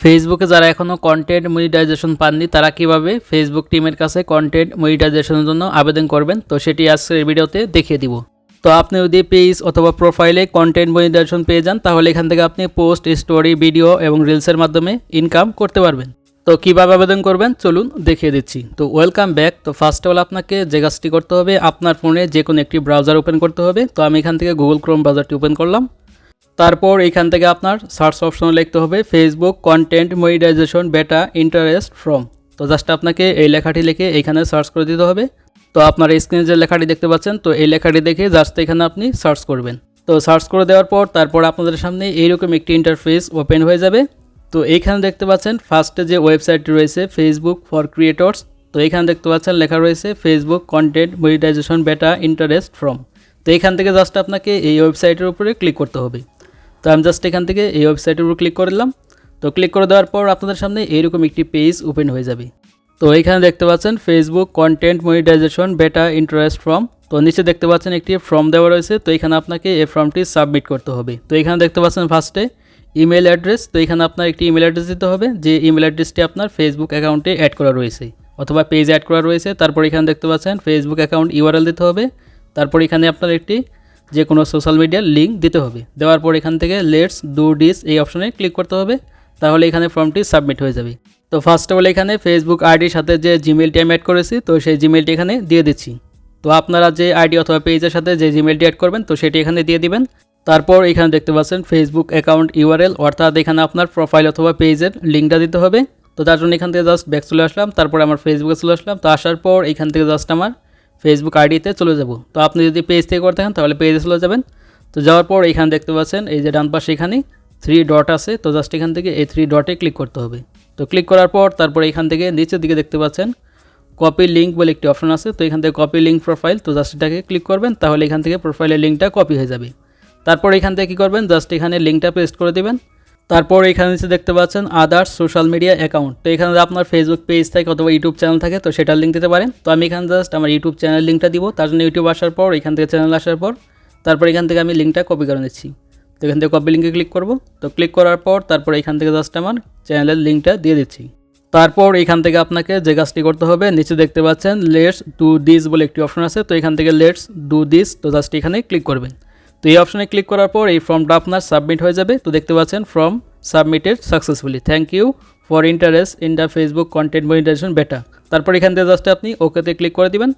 ফেসবুকে যারা এখনও কন্টেন্ট মনিটাইজেশন পাননি, তারা কীভাবে ফেসবুক টিমের কাছে কন্টেন্ট মনিটাইজেশনের জন্য আবেদন করবেন? তো সেটি আজকের ভিডিওতে দেখিয়ে দিব। তো আপনি যদি পেজ অথবা প্রোফাইলে কন্টেন্ট মনিটাইজেশন পেয়ে যান, তাহলে এখান থেকে আপনি পোস্ট স্টোরি ভিডিও এবং রিলসের মাধ্যমে ইনকাম করতে পারবেন। তো কীভাবে আবেদন করবেন? চলুন দেখিয়ে দিচ্ছি। তো ওয়েলকাম ব্যাক তো ফার্স্ট অল আপনাকে যে কাজটি করতে হবে, আপনার ফোনে যে কোনো একটি ব্রাউজার ওপেন করতে হবে। তো আমি এখান থেকে গুগল ক্রোম ব্রাউজারটি ওপেন করলাম। তারপর এখান থেকে আপনার সার্চ অপশনে লিখতে হবে Facebook content monetization beta interest from তো জাস্ট আপনাকে এই লেখাটি লিখে এখানে সার্চ করে দিতে হবে। তো আপনার স্ক্রিনে যে লেখাটি দেখতে পাচ্ছেন, তো এই লেখাটি দেখে জাস্ট এখানে আপনি সার্চ করবেন। তো সার্চ করে দেওয়ার পর তারপর আপনাদের সামনে এইরকম একটি ইন্টারফেস ওপেন হয়ে যাবে। তো এইখানে দেখতে পাচ্ছেন ফার্স্টে যে ওয়েবসাইটটি রয়েছে ফেসবুক ফর ক্রিয়েটর্স তো এখানে দেখতে পাচ্ছেন লেখা রয়েছে Facebook content monetization beta interest from তো এখান থেকে জাস্ট আপনাকে এই ওয়েবসাইটের উপরে ক্লিক করতে হবে। তো আমি জাস্ট এখান থেকে এই ওয়েবসাইটের উপর ক্লিক করে দিলাম। তো ক্লিক করে দেওয়ার পর আপনাদের সামনে এইরকম একটি পেজ ওপেন হয়ে যাবে। তো এইখানে দেখতে পাচ্ছেন Facebook content monetization beta interest form তো নিচে দেখতে পাচ্ছেন একটি ফর্ম দেওয়া রয়েছে। তো এখানে আপনাকে এই ফর্মটি সাবমিট করতে হবে। তো এখানে দেখতে পাচ্ছেন ফার্স্টে ইমেল অ্যাড্রেস তো এখানে আপনার একটি ইমেল অ্যাড্রেস দিতে হবে। যে ইমেল অ্যাড্রেসটি আপনার ফেসবুক অ্যাকাউন্টে অ্যাড করা রয়েছে। অথবা পেজ অ্যাড করা রয়েছে। তারপর এখানে দেখতে পাচ্ছেন ফেসবুক অ্যাকাউন্ট ইউআরএল দিতে হবে। তারপর এখানে আপনার একটি যে কোনো সোশ্যাল মিডিয়ার লিঙ্ক দিতে হবে। দেওয়ার পর এখান থেকে লেটস ডু ডিস এই অপশনে ক্লিক করতে হবে। তাহলে এখানে ফর্মটি সাবমিট হয়ে যাবে। তো ফার্স্ট অফ অল এখানে ফেসবুক আইডির সাথে যে জিমেলটি আমি অ্যাড করেছি, তো সেই জিমেলটি এখানে দিয়ে দিচ্ছি। তো আপনারা যে আইডি অথবা পেজের সাথে যে জিমেলটি অ্যাড করবেন, তো সেটি এখানে দিয়ে দিবেন। তারপর এখানে দেখতে পাচ্ছেন ফেসবুক অ্যাকাউন্ট ইউআরএল অর্থাৎ এখানে আপনার প্রোফাইল অথবা পেজের লিঙ্কটা দিতে হবে। তো তার জন্য এখান থেকে জাস্ট ব্যাক চলে আসলাম, তারপর আমার ফেসবুকে চলে আসলাম। তো আসার পর এখান থেকে জাস্ট আমার ফেসবুক আইডিতে চলে যাব। তো আপনি যদি পেজ থেকে করতে থাকেন তাহলে পেজে চলে যাবেন। তো যাওয়ার পর এখানে দেখতে পাচ্ছেন, এই যে ডান পাশে এখানে থ্রি ডট আছে। তো জাস্ট এখান থেকে এই থ্রি ডটে ক্লিক করতে হবে। তো ক্লিক করার পর তারপর এখান থেকে নিচের দিকে দেখতে পাচ্ছেন কপি লিঙ্ক বলে একটি অপশন আছে। তো এখান থেকে কপি লিঙ্ক প্রোফাইল তো জাস্ট এটাকে ক্লিক করবেন, তাহলে এখান থেকে প্রোফাইলের লিঙ্কটা কপি হয়ে যাবে। তারপর এখান থেকে কী করবেন জাস্ট এখানে লিঙ্কটা পেস্ট করে দিবেন। তারপর এখানে নিচে দেখতে পাচ্ছেন আদার্স সোশ্যাল মিডিয়া অ্যাকাউন্ট তো এখানে আপনার ফেসবুক পেজ থাকে অথবা ইউটিউব চ্যানেল থাকে, তো সেটার লিঙ্ক দিতে পারেন। তো আমি এখানে জাস্ট আমার ইউটিউব চ্যানেল লিঙ্কটা দিব। তার জন্য ইউটিউব আসার পর, এখান থেকে চ্যানেল আসার পর, তারপর এখান থেকে আমি লিঙ্কটা কপি করে নিচ্ছি। তো এখান থেকে কপি লিঙ্কে ক্লিক করব। তো ক্লিক করার পর, তারপর এখান থেকে জাস্ট আমার চ্যানেলের লিঙ্কটা দিয়ে দিচ্ছি। তারপর এখান থেকে আপনাকে যে কাজটি করতে হবে, নিচে দেখতে পাচ্ছেন লেটস ডু দিস বলে একটি অপশন আছে। তো এখান থেকে লেটস ডু দিস তো জাস্ট এখানে ক্লিক করবেন। তো এই অপশনে ক্লিক করার পর এই ফর্মটা আপনার সাবমিট হয়ে যাবে। তো দেখতে পাচ্ছেন form submitted successfully. Thank you for interest in the Facebook content monetization beta তারপর এখান থেকে জাস্ট আপনি ওকেতে ক্লিক করে দিবেন।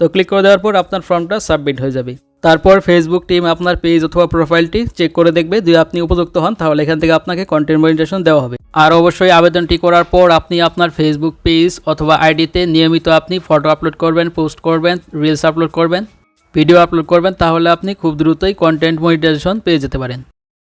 তো ক্লিক করে দেওয়ার পর আপনার ফর্মটা সাবমিট হয়ে যাবে। তারপর ফেসবুক টিম আপনার পেজ অথবা প্রোফাইলটি চেক করে দেখবে। যদি আপনি উপযুক্ত হন, তাহলে এখান থেকে আপনাকে কন্টেন্ট মনিটাইজেশন দেওয়া হবে। আর অবশ্যই আবেদনটি করার পর আপনি আপনার ফেসবুক পেজ অথবা আইডিতে নিয়মিত আপনি ফটো আপলোড করবেন পোস্ট করবেন রিলস আপলোড করবেন। ভিডিও আপলোড করবেন তাহলে আপনি খুব দ্রুতই কন্টেন্ট মনিটাইজেশন পেয়ে যেতে পারেন।